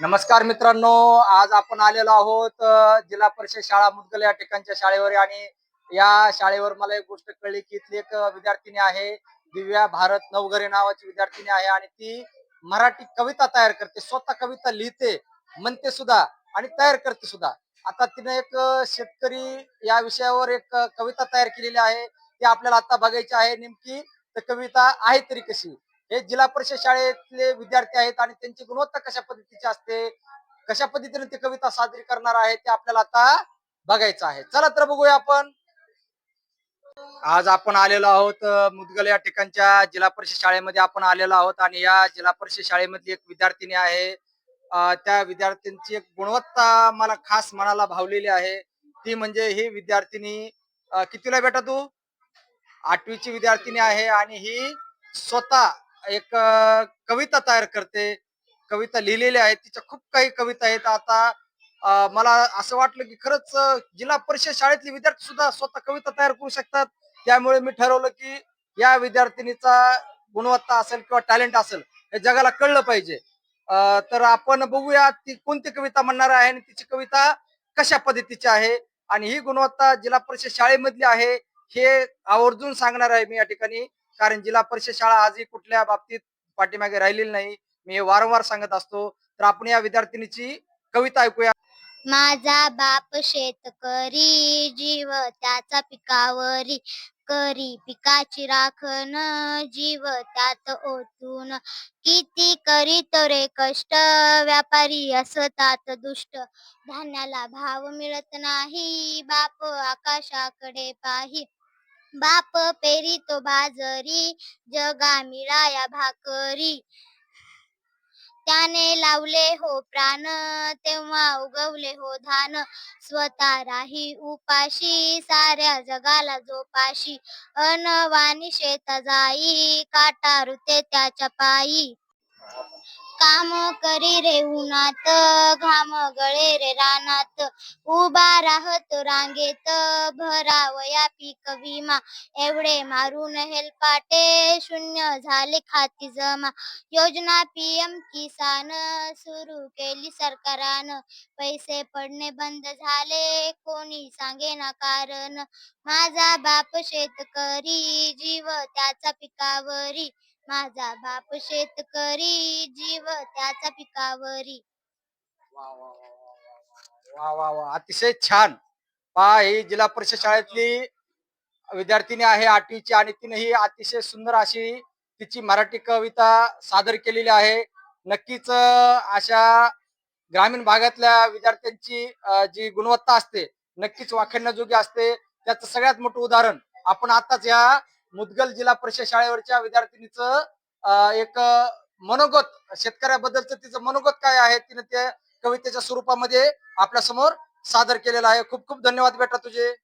नमस्कार मित्रांनो आज आपण आलेलो आहोत जिल्हा परिषद शाळा मुदगल या ठिकाणच्या शाळेवर. आणि या शाळेवर मला एक गोष्ट कळली की इथली एक विद्यार्थिनी आहे दिव्या भारत नवघरे नावाची विद्यार्थिनी आहे. आणि ती मराठी कविता तयार करते स्वतः कविता लिहिते म्हणते सुद्धा आणि तयार करते सुद्धा. आता तिने एक शेतकरी या विषयावर एक कविता तयार केलेली आहे. ती आपल्याला आता बघायची आहे नेमकी तर कविता आहे तरी कशी? हे जिल्हा परिषद शाळेतले विद्यार्थी आहेत आणि त्यांची गुणवत्ता कशा पद्धतीची असते कशा पद्धतीने ते कविता सादरी करणार आहे ते आपल्याला आता बघायचं आहे. चला तर बघूया आपण. आज आपण आलेलो आहोत मुदगल या ठिकाणच्या जिल्हा परिषद शाळेमध्ये आपण आलेलो आहोत आणि या जिल्हा परिषद शाळेमधली एक विद्यार्थिनी आहे. त्या विद्यार्थ्यांची एक गुणवत्ता मला खास मनाला भावलेली आहे. ती म्हणजे ही विद्यार्थिनी कितीला बेटा तू? आठवीची विद्यार्थिनी आहे आणि ही स्वतः एक कविता तयार करते. कविता लिहिलेल्या आहेत. तिच्या खूप काही कविता आहेत. आता मला असं वाटलं की खरंच जिल्हा परिषद शाळेतले विद्यार्थी सुद्धा स्वतः कविता तयार करू शकतात. त्यामुळे मी ठरवलं की या विद्यार्थिनीचा गुणवत्ता असेल किंवा टॅलेंट असेल हे जगाला कळलं पाहिजे. तर आपण बघूया ती कोणती कविता म्हणणार आहे आणि तिची कविता कशा पद्धतीची आहे आणि ही गुणवत्ता जिल्हा परिषद शाळेमधली आहे हे आवर्जून सांगणार आहे मी या ठिकाणी. कारण जिल्हा परिषद शाळा आजही कुठल्या बाबतीत पाठीमागे राहिलेली नाही. मी हे वारंवार सांगत असतो. तर आपण या विद्यार्थिनीची कविता ऐकूया. माझा बाप शेतकरी जीव त्याचा पिकावरी करी. पिकाची राखण जीव त्यात ओतून. किती करीत रे कष्ट व्यापारी असतात दुष्ट. धान्याला भाव मिळत नाही. बाप आकाशाकडे पाही. बाप पेरी तो बाजरी जगा मिळाया भाकरी. त्याने लावले हो प्राण तेव्हा उगवले हो धान. स्वतः राही उपाशी साऱ्या जगाला जोपाशी. अनवानी शेत जाई काटा रुते त्याच्या पायी. काम करी रे उन्हात घाम गळे रे रानात. उभा राहतो रांगेत भरावया पीक विमा. एवढे मारून हेलपाटे शून्य झाले खाती जमा. योजना पीएम किसान सुरू केली सरकारानं. पैसे पडणे बंद झाले कोणी सांगे ना कारण. माझा बाप शेतकरी जीव त्याचा पिकावरी. माझा बाप शेतकरी जीव त्याचा पिकावरी वा वा वा वा वा वा अतिशय छान पहा ही जिल्हा परिषद शाळेतली विद्यार्थिनी आहे आठवीची आणि तिने ही अतिशय सुंदर अशी तिची मराठी कविता सादर केलेली आहे नक्कीच अशा ग्रामीण भागातल्या विद्यार्थ्यांची जी गुणवत्ता असते नक्कीच वाखाणण्याजोगी असते त्याचं सगळ्यात मोठं उदाहरण आपण आताच या मुदगल जिल्हा परिषद शाळेवरच्या विद्यार्थिनीचं एक मनोगत शेतकऱ्याबद्दलचं तिचं मनोगत काय आहे तिने त्या कवितेच्या स्वरूपामध्ये आपल्यासमोर सादर केलेलं आहे. खूप खूप धन्यवाद बेटा तुझे.